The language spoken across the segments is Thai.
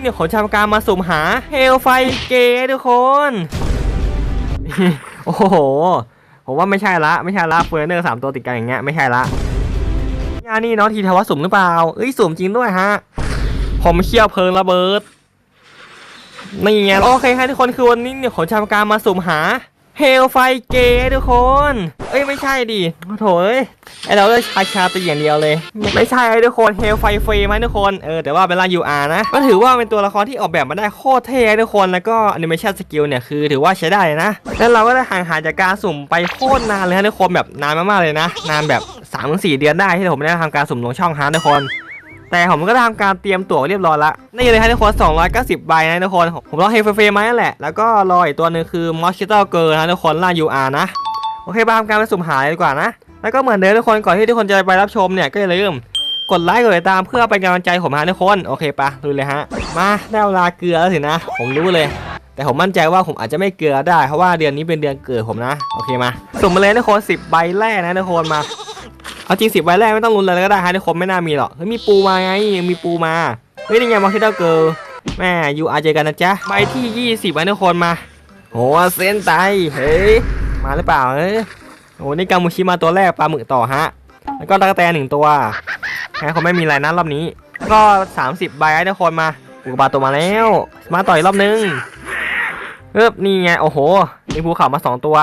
เนี่ยขอชามการมาสุ่มหาเฮลไฟเกย์ทุกคน โอ้โห ผมว่าไม่ใช่ละ ไม่ใช่ละเฟอร์เนอร์สามตัวติดกันอย่างเงี้ยไม่ใช่ละยานี่เนาะทีทวะสุ่มหรือเปล่า เอ้ยสุ่มจริงด้วยฮะ ผมเชี่ยวเพลิงระเบิดนี่ไงโอเคครับทุกคนคือวันนี้เนี่ยขอชามการมาสุ่มหา เฮลไฟเกยทุกคน เอ้ยไม่ใช่ดิโถเอ้ยไอเราเลือกชาชาตีอย่างเดียวเลย ไม่ใช่ไอ้ทุกคนเฮลไฟเฟรไหมทุกคนเออแต่ว่าเป็นลายยูอาร์นะก็ถือว่าเป็นตัวละครที่ออกแบบมาได้โคตรเท่ทุกคนแล้วก็แอนิเมชันสกิลเนี่ยคือถือว่าใช้ได้นะแล้วเราก็ได้ห่างหายจากการสุ่มไปโคตรนานเลยฮะทุกคนแบบนานมากๆเลยนะ นานแบบ3าถึงสเดือนได้ที่ผมไม่ได้ทำการสุ่มลงช่องฮาร์ดทุกคน แต่ผมก็ได้ทำการเตรียมตั๋วเรียบร้อยละนี่เลยฮะทุกคน290 ใบนะทุกคน ผมรอเฮฟเฟย์มานั่นแหละ แล้วก็รออีกตัวหนึ่งคือมอสคิเตอร์เกิร์นะทุกคนล่า UR นะ โอเคมาทำการไปสุ่มหายดีกว่านะ แล้วก็เหมือนเดิมทุกคนก่อนที่ทุกคนจะไปรับชมเนี่ยก็อย่าลืมกดไลค์กดติดตามเพื่อเป็นกำลังใจผมฮะทุกคน โอเคปะดูเลยฮะ มาได้เวลาเกลือแล้วสินะ ผมรู้เลย แต่ผมมั่นใจว่าผมอาจจะไม่เกลือได้เพราะว่าเดือนนี้เป็นเดือนเกิดผมนะ โอเคมา สุ่มมาเลยทุกคน10ใบแรกนะทุกคนมา เอาจริงสิบใบแรกไม่ต้องลุ้นเลยก็ได้ฮะทุกคนไม่น่ามีหรอกเฮ้ยมีปูมาไงมีปูมาเฮ้ยนี่ไงมาคิดเตอร์เกิร์ลแม่ยูอาเจกันนะจ๊ะใบที่ 20นะทุกคนมาโอ้เส้นไตเฮ้ยมาหรือเปล่าเฮ้ยโอ้นี่กามูชิมาตัวแรกปลาหมึกต่อฮะ แล้วก็ตะกแตนหนึ่งตัวแค่คนไม่มีอะไรนะรอบนี้ ก็ 30 ใบให้ทุกคนมาอุกกาบาตัวมาแล้ว มาต่อยรอบนึงเอ๊บนี่ไงโอ้โหมีภูเขามาสองตัว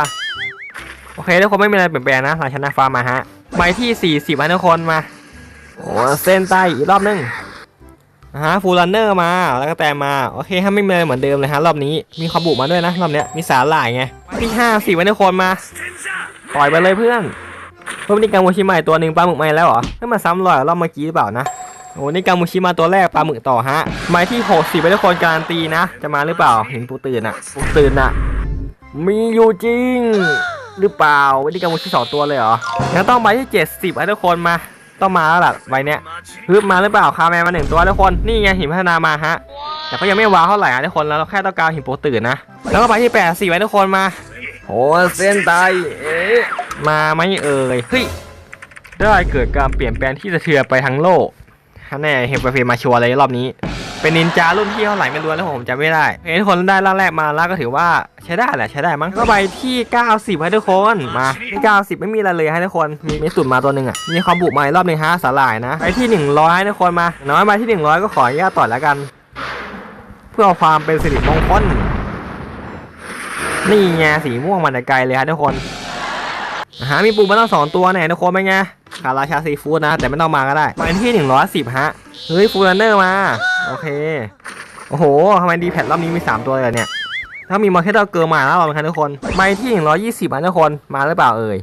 โอเคทุกคนไม่มีอะไรเปลี่ยนแปลงนะหลังชนะฟ้ามาฮะ ใบที่ 40นะทุกคนมาโอ้เส้นใต้อีกรอบนึงนะฮะฟูลันเนอร์มาแล้วก็แต่มา โอเคฮะไม่มีเหมือนเดิมเลยฮะรอบนี้มีคอบุมาด้วยนะรอบเนี้ยมีสาหร่ายไงที่50ไว้ทุกคนมาปล่อยไปเลยเพื่อนเพิ่มนี่กังมูชิใหม่ตัวหนึ่งปลาหมึกใหม่แล้วเหรอให้มาซ้ำรอยรอบเมื่อกี้หรือเปล่านะโอ้นี่กังมูชิมาตัวแรกปลาหมึกต่อฮะใบที่60ไว้ทุกคนการันตีนะ จะมาหรือเปล่าเห็นปูตื่นอะปูตื่นอะมีอยู่จริง หรือเปล่าวันนี้กังมูชิสองตัวเลยเหรองั้นต้องใบที่เจ็ดสิบให้ทุกคนมา ต้องมาแล้วล่ะใบเนี้ยฮึบมาหรือเปล่าคาแมนมาหนึ่งตัวทุกคนนี่ไงหินพัฒนามาฮะแต่ก็ยังไม่ว้าวเท่าไหร่อะทุกคนแล้วเราแค่ต้องการหินโปรตื่นนะ แล้วก็ใบที่แปดสี่ไว้ทุกคนมาโอ้เส้นตายเอ๊ะมาไหม่เอ่ยเฮ้ยได้เกิดการเปลี่ยนแปลงที่สะเทือนไปทั้งโลกฮะแน่เฮมเปอร์เฟมาชัวร์เลยรอบนี้ เป็นนินจารุ่นที่เท่าไหร่ไม่รู้แล้วผมจำไม่ได้เห็นคนได้ร่างแรกมาแล้วก็ถือว่าใช้ได้แหละใช้ได้มั้งก็ไปที่ 90ให้ทุกคนมาที่90 ไม่มีอะไรเลยให้ทุกคนมีมีสุดมาตัวหนึ่งอะมีความบุกมารอบหนึ่งฮะสาหร่ายนะไปที่ 100ให้ทุกคนมา น้อยมาที่ 100 ก็ขออนุญาตต่อยแล้วกัน เพื่อความเป็นสิริมงคลนี่ไงสีม่วงมาแต่ไกลเลยฮะทุกคนนะฮะมีปูมาตั้งสองตัวเนี่ยทุกคนเป็นไงคาราชาซีฟู้ดนะ แต่ไม่ต้องมาก็ได้ไปที่ 110 ฮะ เฮ้ยฟูลเนอร์มา โอเค โอ้โหทำไมดีแพดรอบนี้มี 3 ตัวเลยเนี่ย ถ้ามีมาร์เก็ตเกอร์มาแล้วเราครับทุกคนใบที่ 120อะทุกคน มาหรือเปล่าเอ่ย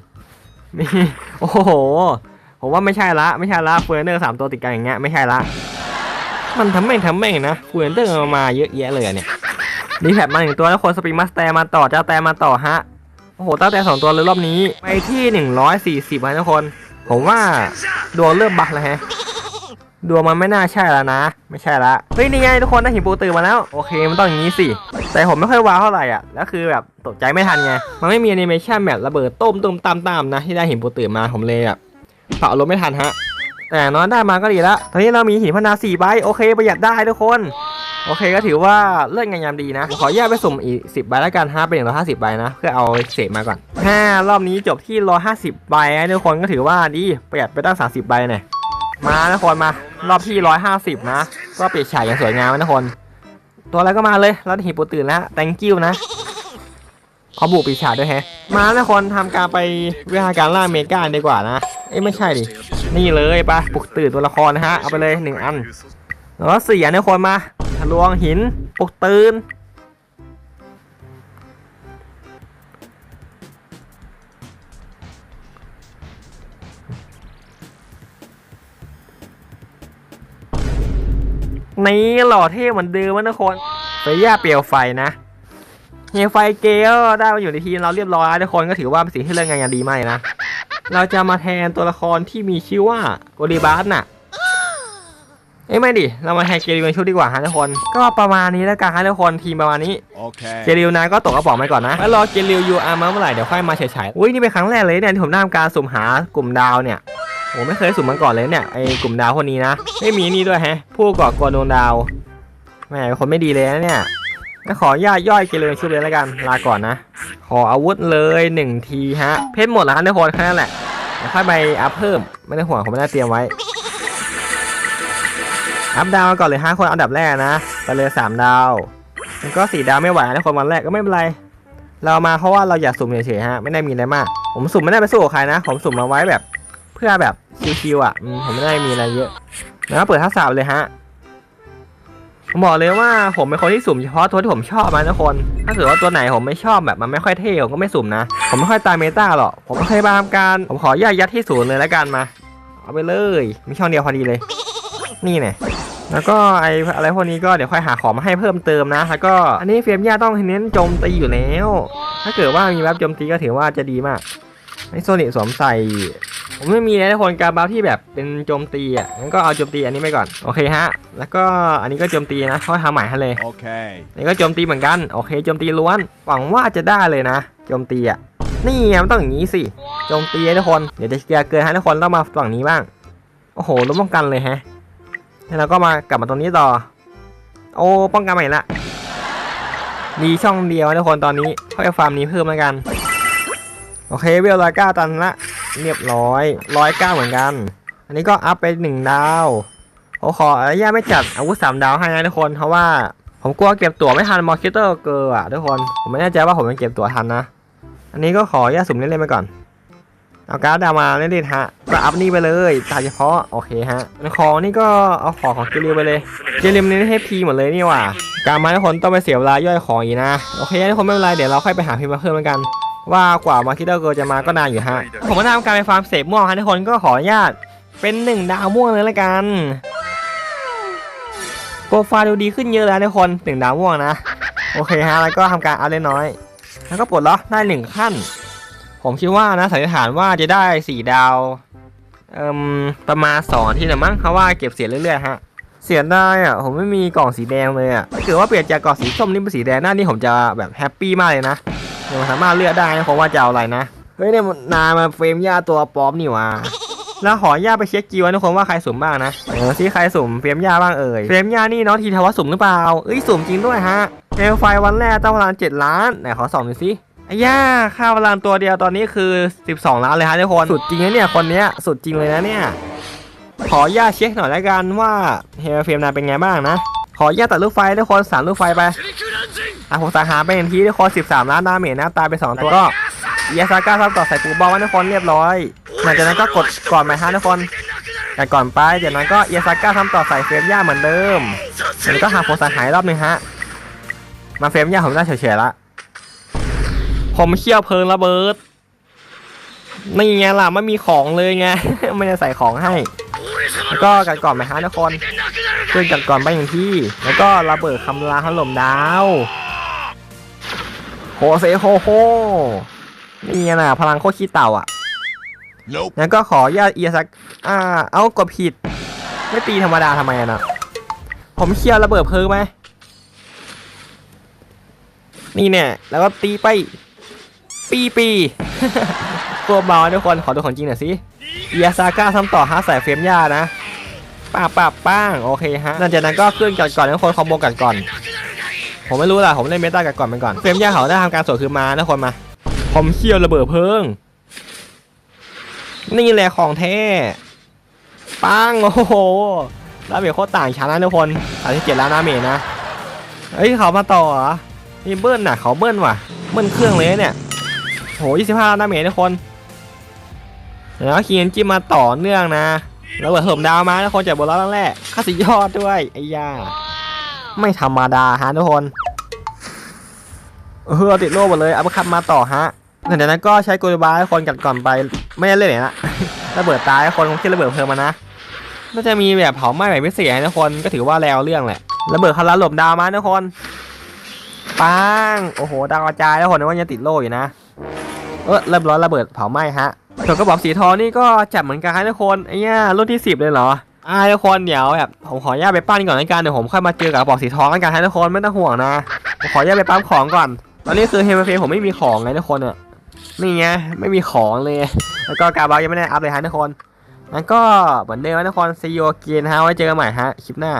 นี่โอ้โห ผมว่าไม่ใช่ละ ไม่ใช่ละเฟอร์เนอร์สามตัวติดกันอย่างเงี้ย ไม่ใช่ละ มันทำแม่งทำแม่งนะเฟอร์เนอร์มาเยอะแยะเลยเนี่ย ดีแพดมาหนึ่งตัวแล้วคนสปริงมาสเตอร์มาต่อเจ้าแต่มาต่อฮะ โอ้โหตั้งแต่สองตัวเลยรอบนี้ ไปที่ 140อะทุกคน ผมว่าดวงเริ่มบักแล้วแฮะ ดวงมันไม่น่าใช่แล้วนะ ไม่ใช่ละเฮ้ยนี่ไงทุกคนได้หินปูตื่นมาแล้วโอเคมันต้องอย่างนี้สิแต่ผมไม่ค่อยว้าวเท่าไหร่อะแล้วคือแบบตกใจไม่ทันไงมันไม่มีแอนิเมชันแบบระเบิดต้มตุ้มตามตามนะที่ได้หินปูตื่นมาผมเลยแบบเผาลมไม่ทันฮะ แต่น้อยได้มาก็ดีละตอนนี้เรามีหินพนาสี่ใบโอเคประหยัดได้ทุกคนโอเคก็ถือว่าเลิกงานยามดีนะ ขอแยกไปสุ่มอีกสิบใบแล้วกันฮะเป็นอย่างละห้าสิบใบนะ เพื่อเอาเศษมาก่อนห้ารอบนี้จบที่ร้อยห้าสิบใบนะทุกคนก็ถือว่าดีประหยัดไปตั้งสามสิบใบเนี่ย มานะคนมารอบที่ร้อยห้าสิบนะ ก็ปิดฉากอย่างสวยงามนะคน ตัวอะไรก็มาเลยแล้วหิปูตื่นแล้ว thank you นะขอบุกปีฉากด้วยแฮะ มานะคนทำการไปวิหารการล่าเมกาดีกว่านะ เอ้ไม่ใช่ดิ นี่เลยไปะปลุกตื่นตัวละครนะฮะ เอาไปเลยหนึ่งอัน แล้วก็สี่อันนะคนมาทะลวงหิน ปลุกตื่น นี่หล่อเท่เหมือนเดิมนะทุกคนเฟย่าเปลวไฟนะเฮียไฟเกลได้มาอยู่ในทีมเราเรียบร้อยแล้วทุกคนก็ถือว่าเป็นสิ่งที่เรื่องงานดีมากเลยนะ เราจะมาแทนตัวละครที่มีชื่อว่าโกลิบาสน่ะเอ้ยไม่ดิ เรามาแทนเกลิวในชุดดีกว่าฮะทุกคน ก็ประมาณนี้แล้วกันฮะทุกคนทีมประมาณนี้เก Okay. ลิวนะก็ตกกระป๋องไปก่อนนะแล้วรอเกลิวยูอาร์มาเมื่อไหร่เดี๋ยวค่อยมาเฉยๆอุ้ยนี่เป็นครั้งแรกเลยเนี่ยที่ผมได้ทำการสุ่มหากลุ่มดาวเนี่ย โอ้ไม่เคยสุ่มมาก่อนเลยเนี่ยไอ้กลุ่มดาวคนนี้นะไม่มีนี่ด้วยแฮะ ผู้ก่อกวนดวงดาวแหมเป็นคนไม่ดีเลยนะเนี่ยก็ขออนุญาตย่อยเกเรชุดเลยแล้วกันลาก่อนนะ ขออาวุธเลยหนึ่งทีฮะ เพชรหมดแล้วฮะทุกคนแค่นั้นแหละเดี๋ยวค่อยไปอัพเพิ่มไม่ได้ห่วงผมไม่ได้เตรียมไว้ อัพดาวก่อนเลยฮะคนอันดับแรกนะไปเลยสามดาวแล้วก็สี่ดาวไม่ไหวนะคนวันแรกก็ไม่เป็นไรเรามาเพราะว่าเราอยากสุ่มเฉยๆฮะไม่ได้มีอะไรมาก ผมสุ่มไม่ได้ไปสู้กับใครนะ ผมสุ่มมาไว้แบบ พื่อแบบชิวๆอะผมไม่ได้มีอะไรเยอะแล้วเปิดทักษะเลยฮะผมบอกเลยว่าผมเป็นคนที่สุ่มเฉพาะตัวที่ผมชอบนะทุกคน ถ้าเกิดว่าตัวไหนผมไม่ชอบแบบมันไม่ค่อยเท่ผมก็ไม่สุ่มนะ ผมไม่ค่อยตามเมตาหรอก ผมก็เคยมาทำการ ผมขอยัดยัดที่ศูนย์เลยแล้วกันมา เอาไปเลย มีช่องเดียวพอดีเลย นี่เนี่ยแล้วก็ไออะไรพวกนี้ก็เดี๋ยวค่อยหาของมาให้เพิ่มเติมนะ แล้วก็อันนี้เฟรมย่าต้องเน้นโจมตีอยู่แล้ว ถ้าเกิดว่ามีแว็บโจมตีก็ถือว่าจะดีมากไอโซนิสวมใส่ ผมไม่มีนะทุกคนการบัฟที่แบบเป็นโจมตีอะงั้นก็เอาโจมตีอันนี้ไปก่อนโอเคฮะ แล้วก็อันนี้ก็โจมตีนะเขาทำใหม่ให้เลย Okay. อันนี่ก็โจมตีเหมือนกันโอเคโจมตีล้วนหวังว่าจะได้เลยนะโจมตีอะนี่ไงมันต้องอย่างนี้สิโจมตีให้ทุกคนเดี๋ยวจะเกลียร์เกินให้ทุกคนต้องมาฝั่งนี้บ้างโอ้โหล้มป้องกันเลยแฮะแล้วเราก็มากลับมาตรงนี้ต่อ โอ้ป้องกันใหม่ละมีช่องเดียวนะทุกคนตอนนี้ค่อยฟาร์มนี้เพิ่มแล้วกัน โอเคเวลร้อยเก้าตันละ เรียบร้อยร้อยเก้าเหมือนกัน อันนี้ก็อัพไปหนึ่งดาวผมขออนุญาตไม่จัดอาวุธสามดาวให้นะทุกคนเพราะว่าผมกลัวเก็บตั๋วไม่ทันมอร์คิเตอร์เกอร์อะทุกคนผมไม่แน่ใจว่าผมจะเก็บตั๋วทันนะ อันนี้ก็ขออนุญาตสุ่มเล่นๆไปก่อนเอาการ์ดดาวมาเล่นๆฮะก็อัพนี่ไปเลยตามเฉพาะโอเคฮะของนี่ก็เอาของของเกลิวไปเลยเกลิวนี่ให้พีหมดเลยนี่ว่าการมาทุกคนต้องไปเสียเวลาย่อยของอีกนะโอเคทุกคนไม่เป็นไรเดี๋ยวเราค่อยไปหาพีมาเพิ่มแล้วกัน ว่ากว่ามาคิดเตอร์เกอร์จะมาก็นานอยู่ฮะ ผมก็ทำการไปฟาร์มเสพม่วงฮะทุกคนก็ขออนุญาตเป็นหนึ่งดาวม่วงเลยละกันโปรไฟล์ดูดีขึ้นเยอะแล้วทุกคนหนึ่งดาวม่วงนะ โอเคฮะแล้วก็ทำการอัพเล็กน้อย แล้วก็ปลดล็อกได้หนึ่งขั้น ผมคิดว่านะสันนิษฐานว่าจะได้สี่ดาวเอ่มประมาณสองที่นะมั้งเพราะว่าเก็บเสียเรื่อยๆฮะเสียได้อะผมไม่มีกล่องสีแดงเลยอะถ้าเกิดว่าเปลี่ยนจากกล่องสีส้มนี่เป็นสีแดงหน้านี่ผมจะแบบแฮปปี้มากเลยนะ ยวมันสามารถเลือกได้นะเพราะว่าจะเอาอะไรนะ เฮ้ยเนี่ยนามาเฟรมย่าตัวปลอมนี่ว่าแล้วขอย่าไปเช็คกิวนะทุกคนว่าใครสุ่มบ้างนะเออซิใครสุ่มเฟรมย่าบ้างเอ่ยเฟรมย่านี่น้องทีทวัสสุ่มหรือเปล่าเอ้ยสุ่มจริงด้วยฮะเทลไฟวันแรกต้องพลังเจ็ดล้านไหนขอส่องหน่อยสิย่าค่าพลังตัวเดียวตอนนี้คือ 12 ล้านเลยฮะทุกคน สุดจริงนะเนี่ยคนเนี้ยสุดจริงเลยนะเนี่ย ขอย่าเช็คหน่อยแล้วกันว่าเฮลเฟรมนาเป็นไงบ้างนะ ขอย่าตัดลูกไฟทุกคนสามลูกไฟไป อะผมสาหาไปอย่างที่ทุกคน13 ล้านดาเมจนะตายไปสองตัวก็ยาซาก้าซับต่อใส่ปูบอลไว้ทุกคนเรียบร้อย หลังจากนั้นก็กดก่อนไปฮะทุกคนแต่ก่อนไปเดี๋ยวนั้นก็ยาซาก้าทำต่อใส่เฟรมย่าเหมือนเดิมแล้วก็หาโพสังหายรอบหนึงฮะ มาเฟรมย่าผมได้เฉยๆละ ผมเชี่ยวเพลิงระเบิดนี่ไงล่ะไม่มีของเลยไงไม่ได้ใส่ของให้ แล้วก็กันก่อนไปฮะทุกคนช่วยกันก่อนไปอย่างที่ แล้วก็ระเบิดคำรามถล่มดาวโฮ เซโฮโฮนี่ไงน่ะพลังโคตรขี้เต่าอะ Nope. งั้นก็ขออนุญาตเอียสักอ่า เอากดผิด ไม่ตีธรรมดาทำไมอะนะผมเคลียร์ระเบิดเพลิงไหมนี่เนี่ย แล้วก็ตีไป ปีปีตัวเบาทุกคน ขอดูของจริงหน่อยสิเอียซาก้าทำต่อฮะใส่เฟรมย่านะป้าบป้าบป้าง โอเคฮะหลังจากนั้นก็ขึ้นก่อนก่อนทุกคนคอมโบกันก่อน ผมไม่รู้ล่ะ ผมเล่นเมตากันก่อนไปก่อน เฟรมย่าเขาได้ทำการสวนคืนมาทุกคนมา ผมเคี่ยวระเบิดเพิง นี่แหละของแท้ ปัง โอ้โหดาเมจโคตรต่างชั้นนะทุกคนสามสิบเจ็ดล้านดาเมจนะเฮ้ยเขามาต่อเหรอนี่เบิ้ลน่ะเขาเบิ้ลว่ะ เบิ้ลเครื่องเลยเนี่ยโหยี่สิบห้าล้านดาเมจทุกคน แล้วคีนจิ้มมาต่อเนื่องนะแล้วเบิดเหิมดาวมาทุกคนจากบนล้อแรกค่าสิยอดด้วยไอ้ยา ไม่ธรรมดาฮะทุกคนเออติดโล่หมดเลยเอาไปขับมาต่อฮะหลังจากนั้นก็ใช้โกลบาให้คนกัดก่อนไปไม่ได้เล่นไหนละระเบิดตายคนคงคิดระเบิดเพลิงมานะน่าจะมีแบบเผาไหม้แบบพิเศษให้ทุกคนก็ถือว่าแล้วเรื่องแหละระเบิดคาราหลบดาวมาทุกคนปังโอ้โหดาวกระจายแล้วคนนึกว่ายังติดโล่อยู่นะเออเริ่มร้อนระเบิดเผาไหม้ฮะส่วนกระบอกสีทองนี่ก็จับเหมือนกันฮะทุกคนไอ้เนี่ยรุ่นที่สิบเลยเหรอ อ่าทุกคนเดี๋ยวแบบผมขออนุญาตไปปั้นก่อนแล้วกันเดี๋ยวผมค่อยมาเจอกับกระบอกสีทองแล้วกันให้ทุกคนไม่ต้องห่วงนะผมขออนุญาตไปปั้มของก่อน ตอนนี้คือเฮมเฟผมไม่มีของไงทุกคนน่ะนี่ไงไม่มีของเลย แล้วก็กาบายังไม่ได้อัพเลยฮะทุกคนงั้นก็เหมือนเดิมนะทุกคนซีโอเกียนฮะไว้เจอกันใหม่ฮะคลิปหน้า